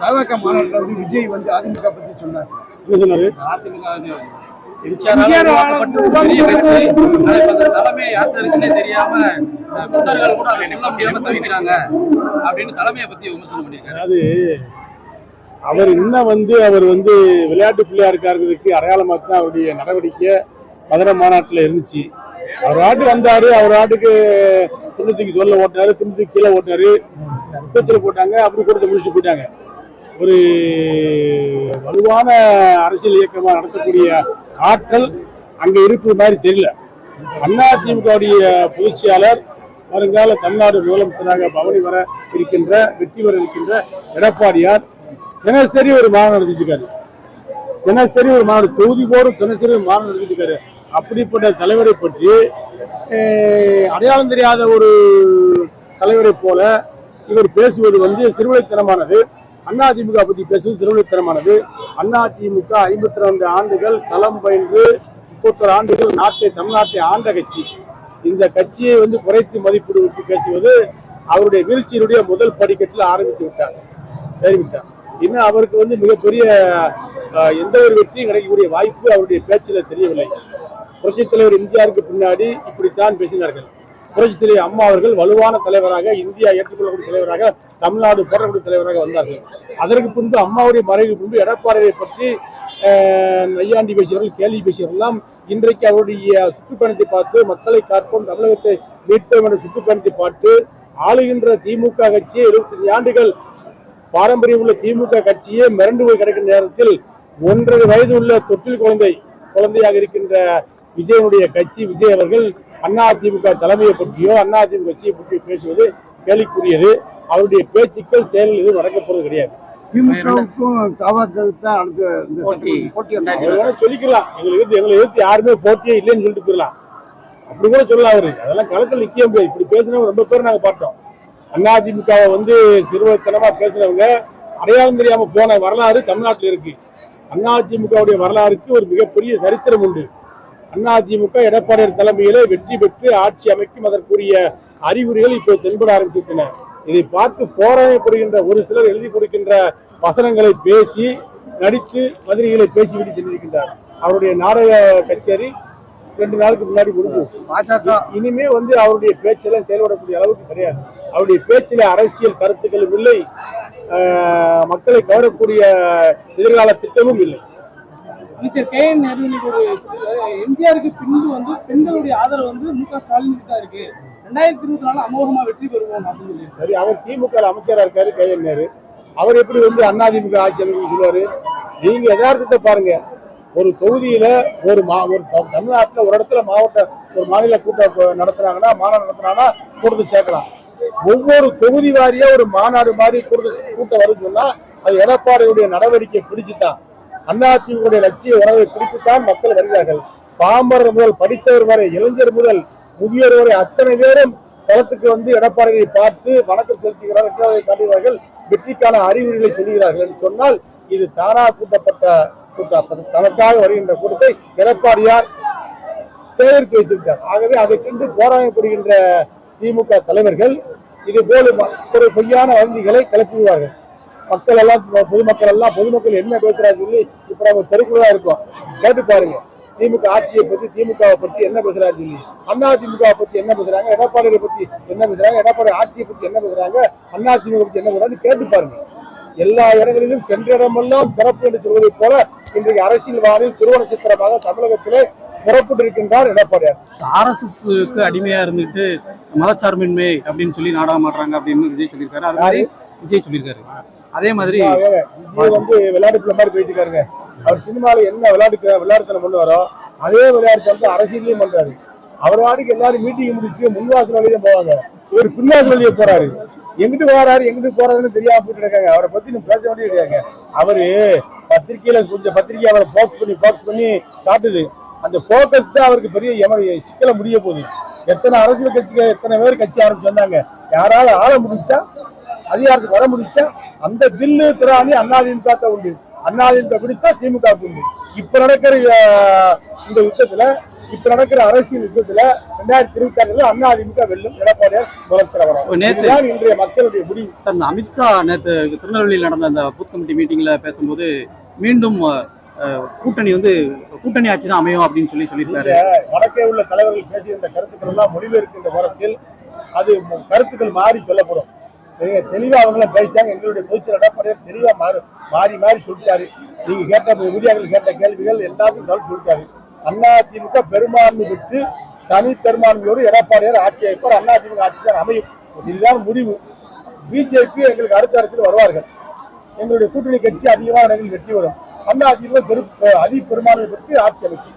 தவக மாநாட்டில் வந்து விஜய் வந்து அதிமுக பத்தி சொன்னார். தலைமை யார்கிட்ட இருக்குன்னே தெரியாம அஹ், தொண்டர்கள் கூட அதை சொல்ல முடியாம தவிக்கிறாங்க அப்படின்னு தலைமையை பத்தி விமர்சனம் பண்ணியிருக்காரு. அவர் இன்னும் வந்து அவர் வந்து விளையாட்டு பிள்ளையா இருக்கிறதுக்கு அடையாளமாக தான் அவருடைய நடவடிக்கை மதுரை மாநாட்டில் இருந்துச்சு. அவர் ஆட்டு வந்தாரு அவர் ஆட்டுக்கு துண்ணூத்திக்கு சொல்ல ஓட்டினாரு துண்ணூத்திக்கு கீழே ஓட்டினாரு கூச்சல் போட்டாங்க அப்படி கொடுத்து முடிச்சுட்டு போயிட்டாங்க. ஒரு வலுவான அரசியல் இயக்கமாக நடத்தக்கூடிய ஆற்றல் அங்கே இருப்பது மாதிரி தெரியல. அதிமுகவுடைய பொதுச்செயலாளர் வருங்கால தமிழ்நாடு முதலமைச்சராக பவனி வர இருக்கின்ற வெற்றி வர இருக்கின்ற எடப்பாடியார் தினசரி ஒரு மாநாடு நடத்திட்டு தினசரி ஒரு மாநாடு தொகுதி போடும் தினசரி ஒரு மாநாடு நடத்திட்டு அப்படிப்பட்ட தலைவரை பற்றி அடையாளம் தெரியாத ஒரு தலைவரை போல இவர் பேசுவது வந்து சிறுவலைத்தனமானது. அதிமுக பத்தி பேசுவது சிறுவலைத்தனமானது அதிமுக ஐம்பத்தி ரெண்டு ஆண்டுகள் களம் பயின்று முப்பத்தொரு ஆண்டுகள் நாட்டை தமிழ்நாட்டை ஆண்ட கட்சி. இந்த கட்சியை வந்து குறைத்து மதிப்பீடு பேசுவது அவருடைய வீழ்ச்சியினுடைய முதல் படிக்கட்டில் ஆரம்பித்து விட்டார். தெரிவித்தார். இன்னும் அவருக்கு வந்து மிகப்பெரிய எந்த ஒரு வெற்றியும் கிடைக்கக்கூடிய வாய்ப்பு அவருடைய பேச்சில் தெரியவில்லை. புரட்சித் தலைவர் எம்ஜிஆருக்கு பின்னாடி இப்படித்தான் பேசினார்கள். புரட்சித் தலைவர் அம்மா அவர்கள் வலுவான தலைவராக இந்தியா ஏற்றுக்கொள்ளக்கூடிய தலைவராக தமிழ்நாடு போடக்கூடிய தலைவராக வந்தார்கள். அதற்கு பின்பு அம்மாவுடைய மறைவுக்கு பின்பு எடப்பாடியை பற்றி நையாண்டி பேசியவர்கள் கேள்வி பேசியவர்கள்லாம் இன்றைக்கு அவருடைய சுற்றுப்பயணத்தை பார்த்து மக்களை காப்போம் தமிழகத்தை மீட்போம் என்ற சுற்றுப்பயணத்தை பார்த்து ஆளுகின்ற திமுக கட்சி எழுபத்தஞ்சு ஆண்டுகள் பாரம்பரியம் உள்ள திமுக கட்சியே மிரண்டு போய் கிடக்கிற நேரத்தில் ஒன்றரை வயது உள்ள தொட்டில் குழந்தை குழந்தையாக இருக்கின்ற விஜயனுடைய கட்சி விஜய் அவர்கள் அதிமுக தலைமையை பற்றியோ அதிமுக கட்சியை பற்றி பேசுவது கேள்விக்குரியது அவருடைய பேச்சுக்கள் செயல்கள் எதுவும் நடக்கப் போறது கிடையாது. சொல்லிக்கலாம். எங்களுக்கு எங்களை எதிர்த்து யாருமே போட்டியே இல்லைன்னு சொல்லிட்டு போயிடலாம். அப்படி கூட சொல்லலாம் அவரு. அதெல்லாம் களத்தில் நிக்க முடியாது. இப்படி பேசினவங்க ரொம்ப பேர் நாங்க பார்த்தோம். அதிமுகவை வந்து சிறுவத்தனமா பேசினவங்க அடையாளம் தெரியாம போன வரலாறு தமிழ்நாட்டில் இருக்கு. அதிமுகவுடைய வரலாறுக்கு ஒரு மிகப்பெரிய சரித்திரம் உண்டு. அதிமுக எடப்பாடியார் தலைமையில வெற்றி பெற்று ஆட்சி அமைக்கும் அதற்குரிய அறிகுறிகள் இப்போ தென்பட ஆரம்பித்திருக்கின்றன இதை பார்த்து போராடப்படுகின்ற ஒரு சிலர் எழுதி கொடுக்கின்ற வசனங்களை பேசி நடித்து மதுரைகளை பேசிவிட்டு சென்றிருக்கின்றார். அவருடைய நாடக கச்சேரி ரெண்டு நாளுக்கு முன்னாடி முடிஞ்சு பாஜக. இனிமே வந்து அவருடைய பேச்செல்லாம் செயல்படக்கூடிய அளவுக்கு கிடையாது. அவருடைய பேச்சில அரசியல் கருத்துக்களும் இல்லை. மக்களை கவரக்கூடிய எதிர்கால திட்டமும் இல்லை. அமைச்சர் கே என் நேரு ஒரு எம்ஜிஆருக்கு பின்பு வந்து பெண்களுடைய ஆதரவு வந்து மு க ஸ்டாலினுக்கு தான் இருக்கு. ரெண்டாயிரத்தி இருபத்தி நாலு அமோகமா வெற்றி பெறுவோம் அப்படின்னு சொல்லி சரி அவர் திமுக அமைச்சராக அமைச்சரா இருக்காரு கே என் நேரு அவர் எப்படி வந்து அதிமுக ஆட்சி அமைப்பு சொல்லுவாரு? நீங்க யதார்த்தத்தை பாருங்க. ஒரு தொகுதியில ஒரு மா ஒரு தமிழ்நாட்டில் ஒரு இடத்துல மாவட்ட ஒரு மாநில கூட்டம் நடத்துறாங்கன்னா மாநாடு நடத்துறாங்கன்னா கூட்டத்தை சேர்க்கலாம். ஒவ்வொரு தொகுதி வாரியா ஒரு மாநாடு மாதிரி கூட்ட கூட்டம் வருதுன்னா அது எடப்பாடியுடைய நடவடிக்கை பிடிச்சுட்டான் அதிமுக லட்சிய உறவை குறித்துத்தான் மக்கள் வருகிறார்கள். பாமரர் முதல் படித்தவர் வரை இளைஞர் முதல் முதியோர் வரை அத்தனை பேரும் களத்துக்கு வந்து எடப்பாடியை பார்த்து வணக்கம் செலுத்துகிறார் காட்டுகிறார்கள் வெற்றிக்கான அறிகுறிகளை சொல்கிறார்கள் என்று சொன்னால் இது தானா கூட்டப்பட்ட கூட்டம் தனக்காக வருகின்ற கூட்டத்தை எடப்பாடியார் சேகரித்து வைத்திருக்கிறார். ஆகவே அதை கண்டு போராடப்படுகின்ற திமுக தலைவர்கள் இது போல ஒரு பொய்யான வதந்திகளை கிளப்பிடுவார்கள் மக்கள் எல்லாம் பொதுமக்கள் எல்லாம் பொதுமக்கள் என்ன பேசுறாங்க சொல்லி இப்ப நம்ம தெருக்குள்ளதா இருக்கோம். கேட்டு பாருங்க. திமுக ஆட்சியை பத்தி திமுகவை பத்தி என்ன பேசுறாரு சொல்லி. அண்ணா திமுக பத்தி என்ன பேசுறாங்க? எடப்பாடியை பத்தி என்ன பேசுறாங்க? எடப்பாடி ஆட்சியை பத்தி என்ன பேசுறாங்க? அண்ணா திமுக பத்தி என்ன பேசுறாங்க கேட்டு பாருங்க. எல்லா இடங்களிலும் சென்ற இடமெல்லாம் சிறப்பு என்று சொல்வதைப் போல இன்றைக்கு அரசியல் வாரில் திருவ நட்சத்திரமாக தமிழகத்திலே புறப்பட்டிருக்கின்றார் எடப்பாடியார். ஆர்எஸ்எஸ்க்கு அடிமையா இருந்துட்டு மதச்சார்பின்மை அப்படின்னு சொல்லி நாடகம் அப்படின்னு விஜய் சொல்லியிருக்காரு. அது மாதிரி விஜய் சொல்லியிருக்காரு. அதே மாதிரி வந்து விளையாட்டு மாதிரி போயிட்டு இருக்காருங்க. அவர் சினிமால என்ன விளையாட்டு விளையாட்டுத்தனம் பண்ணுவாரோ அதே விளையாட்டு வந்து அரசியலையும் பண்றாரு. அவர் வாடிக்கு எல்லாரும் மீட்டிங் முடிச்சுட்டு முன்வாசல் வழியே போவாங்க. இவர் பின்வாசல் வழியே போறாரு. எங்கிட்டு போறாரு எங்கிட்டு போறாருன்னு தெரியாம போயிட்டு இருக்காங்க. அவரை பத்தி நீங்க பேச வேண்டியது இருக்காங்க அவரு பத்திரிகையில கொஞ்சம் பத்திரிகை அவரை போக்ஸ் பண்ணி போக்ஸ் பண்ணி காட்டுது. அந்த போக்கஸ் தான் அவருக்கு பெரிய சிக்கல முடிய போகுது. எத்தனை அரசியல் கட்சிகள் எத்தனை பேர் கட்சி ஆரம்பிச்சு வந்தாங்க. யாராவது ஆள முடிச்சா அதிகாரத்துக்கு வர முடிச்சா அந்த தில்லு திராணி தான் உண்டு. அதிமுக பிடித்தா திமுக உண்டு. இப்ப நடக்கிற இந்த யுத்தத்துல இப்ப நடக்கிற அரசியல் யுத்தத்துல ரெண்டாயிரத்தி இருபத்தி ஆறுல அண்ணா அதிமுக வெல்லும் எடப்பாடியார் முதலமைச்சர் வரும் நேத்து- இதுதான் இன்றைய மக்களுடைய முடிவு. சார் இந்த அமித்ஷா நேற்று திருநெல்வேலியில் நடந்த அந்த பூத் கமிட்டி மீட்டிங்ல பேசும்போது மீண்டும் கூட்டணி வந்து கூட்டணி ஆட்சி தான் அமையும் அப்படின்னு சொல்லி சொல்லியிருக்காரு. வடக்கே உள்ள தலைவர்கள் பேசியிருந்த கருத்துக்கள் எல்லாம் மொழிபெயர்க்கின்ற நேரத்தில் அது கருத்துக்கள் மாறி சொல்லப்படும். தெளிவா- தெளிவா அவங்கள பேசிட்டாங்க. எங்களுடைய பொதுச்சல் எடப்பாடியார் தெளிவா மாறு மாறி மாறி சொல்லிட்டாரு. நீங்க கேட்ட மீடியாக்கள் கேட்ட கேள்விகள் எல்லாத்தையும் சொல்ல சொல்லிட்டாரு. அதிமுக பெரும்பான்மை பெற்று தனி பெரும்பான்மையோடு எடப்பாடியார் ஆட்சி அமைப்பார். அதிமுக ஆட்சி தான் அமையும். இதுதான் முடிவு. பிஜேபி எங்களுக்கு அடுத்த அரசில் வருவார்கள். எங்களுடைய கூட்டணி கட்சி அதிகமான இடங்களில் வெற்றி வரும் அதிமுக பெரு அதிக பெரும்பான்மை பெற்று ஆட்சி அமைக்கும்.